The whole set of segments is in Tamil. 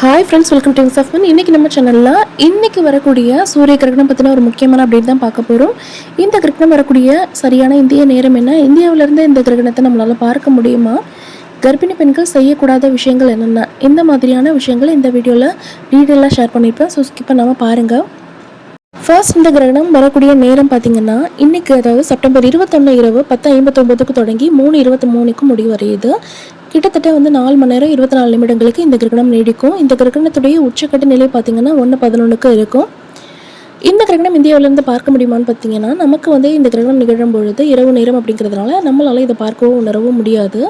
Hi friends welcome to of இன்றைக்கி நம்ம சேனலில் இன்றைக்கி வரக்கூடிய சூரிய கிரகணம் பற்றின ஒரு முக்கியமான அப்டேட் தான் பார்க்க போகிறோம் இந்த கிரகணம் வரக்கூடிய சரியான இந்திய நேரம் என்ன? இந்தியாவிலேருந்து இந்த கிரகணத்தை நம்மளால் பார்க்க முடியுமா? கர்ப்பிணி பெண்கள் செய்யக்கூடாத விஷயங்கள் என்னென்ன? இந்த மாதிரியான விஷயங்கள் இந்த வீடியோவில் டீட்டெயிலாக ஷேர் பண்ணியிருப்பேன் ஸோ ஸ்கிப் பண்ணாமல் பாருங்கள் ஃபர்ஸ்ட் இந்த கிரகணம் வரக்கூடிய நேரம் பார்த்தீங்கன்னா இன்றைக்கி அதாவது செப்டம்பர் இருபத்தொன்று இரவு பத்து ஐம்பத்தொம்போதுக்கு தொடங்கி மூணு இருபத்தி மூணுக்கு முடிவடையுது. கிட்டத்தட்ட வந்து நாலு மணி நேரம் இருபத்தி நாலு நிமிடங்களுக்கு இந்த கிரகணம் நீடிக்கும். இந்த கிரகணத்துடைய உச்சக்கட்ட நிலை பார்த்தீங்கன்னா ஒன்று பதினொன்றுக்கு இருக்கும். இந்த கிரகணம் இந்தியாவிலேருந்து பார்க்க முடியுமான்னு பார்த்தீங்கன்னா நமக்கு வந்து இந்த கிரகணம் நிகழும் பொழுது இரவு நேரம் அப்படிங்கிறதுனால நம்மளால் இதை பார்க்கவும் உணரவும் முடியாது.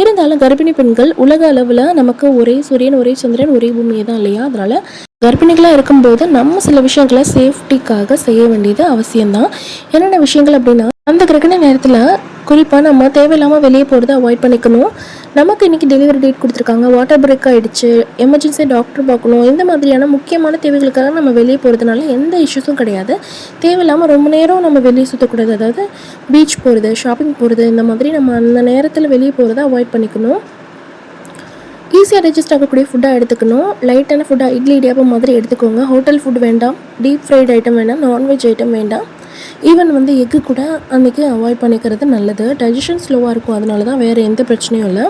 இருந்தாலும் கர்ப்பிணி பெண்கள் உலக அளவில் நமக்கு ஒரே சூரியன் ஒரே சந்திரன் ஒரே பூமியை தான் இல்லையா? அதனால் கர்ப்பிணிகளாக இருக்கும்போது நம்ம சில விஷயங்களை சேஃப்டிக்காக செய்ய வேண்டியது அவசியம்தான். என்னென்ன விஷயங்கள் அப்படின்னா அந்த கிரகண நேரத்தில் குறிப்பாக நம்ம தேவையில்லாமல் வெளியே போகிறத அவாய்ட் பண்ணிக்கணும். நமக்கு இன்றைக்கி டெலிவரி டேட் கொடுத்துருக்காங்க. வாட்டர் பிரேக் ஆகிடுச்சு எமர்ஜென்சி டாக்டர் பார்க்கணும். இந்த மாதிரியான முக்கியமான தேவைகளுக்காக நம்ம வெளியே போகிறதுனால எந்த இஷ்யூஸும் கிடையாது. தேவையில்லாமல் ரொம்ப நேரம் நம்ம வெளியே சுற்றக்கூடாது அதாவது பீச் போகிறது ஷாப்பிங் போகிறது இந்த மாதிரி நம்ம அந்த நேரத்தில் வெளியே போகிறத அவாய்ட் பண்ணிக்கணும். ஈஸியாக ரெஜிஸ்ட் ஆகக்கூடிய ஃபுட்டாக எடுத்துக்கணும். லைட்டான ஃபுட்டாக இட்லி இடியாப்பம் மாதிரி எடுத்துக்கோங்க. ஹோட்டல் ஃபுட் வேண்டாம். டீப் ஃப்ரைட் ஐட்டம் வேண்டாம் நான்வெஜ் ஐட்டம் வேண்டாம். ஈவன் வந்து எக்கு கூட அன்றைக்கி அவாய்ட் பண்ணிக்கிறது நல்லது. டைஜஷன் ஸ்லோவாக இருக்கும். அதனால தான் வேறு எந்த பிரச்சனையும் இல்லை.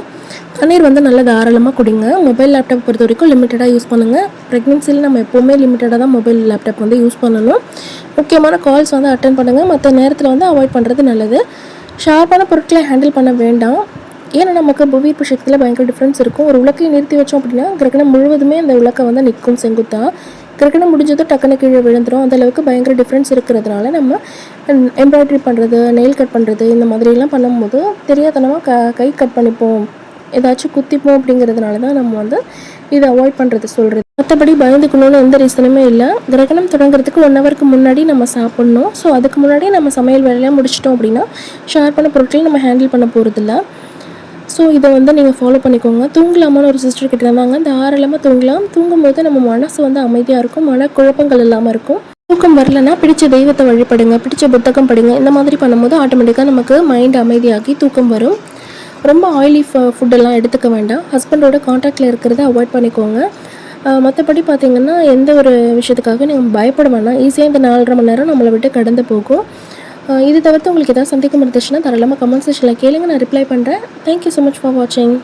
தண்ணீர் வந்து நல்லா தாராளமாக குடிங்க. மொபைல் லேப்டாப் பொறுத்த வரைக்கும் லிமிட்டடாக யூஸ் பண்ணுங்கள் ப்ரெக்னென்சியில் நம்ம எப்போவுமே லிமிட்டடாக தான் மொபைல் லேப்டாப் வந்து யூஸ் பண்ணணும். முக்கியமான கால்ஸ் வந்து அட்டன் பண்ணுங்கள் மற்ற நேரத்தில் வந்து அவாய்ட் பண்ணுறது நல்லது. ஷார்ப்பான பொருட்களை ஹேண்டில் பண்ண வேண்டாம். ஏன்னா நமக்கு புவியீர்ப்பு சக்தியில் பயங்கர டிஃப்ரென்ஸ் இருக்கும். ஒரு உலக்கையை நிறுத்தி வச்சோம் அப்படின்னா கிரகணம் முழுவதுமே அந்த உலக்கை வந்து நிற்கும் செங்குத்தாக கிரிக்கெட் முடிஞ்சதும் டக்குனு கீழே விழுந்துடும் அந்தளவுக்கு பயங்கர டிஃப்ரென்ஸ் இருக்கிறதுனால நம்ம எம்ப்ராய்டரி பண்ணுறது நெயில் கட் பண்ணுறது இந்த மாதிரிலாம் பண்ணும்போது தெரியாதனமாக க கை கட் பண்ணிப்போம். ஏதாச்சும் குத்திப்போம் அப்படிங்கிறதுனால தான் நம்ம வந்து இதை அவாய்ட் பண்ணுறது சொல்கிறது மற்றபடி பயந்துக்கணும்னு எந்த ரீசனுமே இல்லை. கிரகணம் தொடங்குறதுக்கு ஒன் ஹவருக்கு முன்னாடி நம்ம சாப்பிட்ணும். ஸோ அதுக்கு முன்னாடி நம்ம சமையல் வேலையெல்லாம் முடிச்சிட்டோம் அப்படின்னா ஷார்ப்பான பொருட்களை நம்ம ஹேண்டில் பண்ண போகிறதில்ல ஸோ இதை வந்து நீங்கள் ஃபாலோ பண்ணிக்கோங்க. தூங்கலாமான்னு ஒரு சிஸ்டர் கிட்ட இருந்தாங்க தாராளமாக தூங்கலாம். தூங்கும்போது நம்ம மனசு வந்து அமைதியாக இருக்கும். மன குழப்பங்கள் இல்லாமல் இருக்கும். தூக்கம் வரலன்னா பிடிச்ச தெய்வத்தை வழிபடுங்க. பிடிச்ச புத்தகம் படிங்க. இந்த மாதிரி பண்ணும்போது ஆட்டோமேட்டிக்காக நமக்கு மைண்ட் அமைதியாகி தூக்கம் வரும். ரொம்ப ஆயிலி ஃபுட்டெல்லாம் எடுத்துக்க வேண்டாம். ஹஸ்பண்டோட காண்டாக்டில் இருக்கிறத அவாய்ட் பண்ணிக்கோங்க. மற்றபடி பார்த்திங்கன்னா எந்த ஒரு விஷயத்துக்காக நீங்கள் பயப்பட வேணாம். ஈஸியாக இந்த நாலரை மணி நேரம் நம்மளை விட்டு கடந்து போகும். இது தவிர்த்து உங்களுக்கு ஏதாவது சந்தேகம் இருந்துச்சுன்னா தாராளமாக கமெண்ட் செக்ஷனில் கேளுங்க. நான் ரிப்ளை பண்ணுறேன் தேங்க்யூ ஸோ மச் ஃபார் வாட்சிங்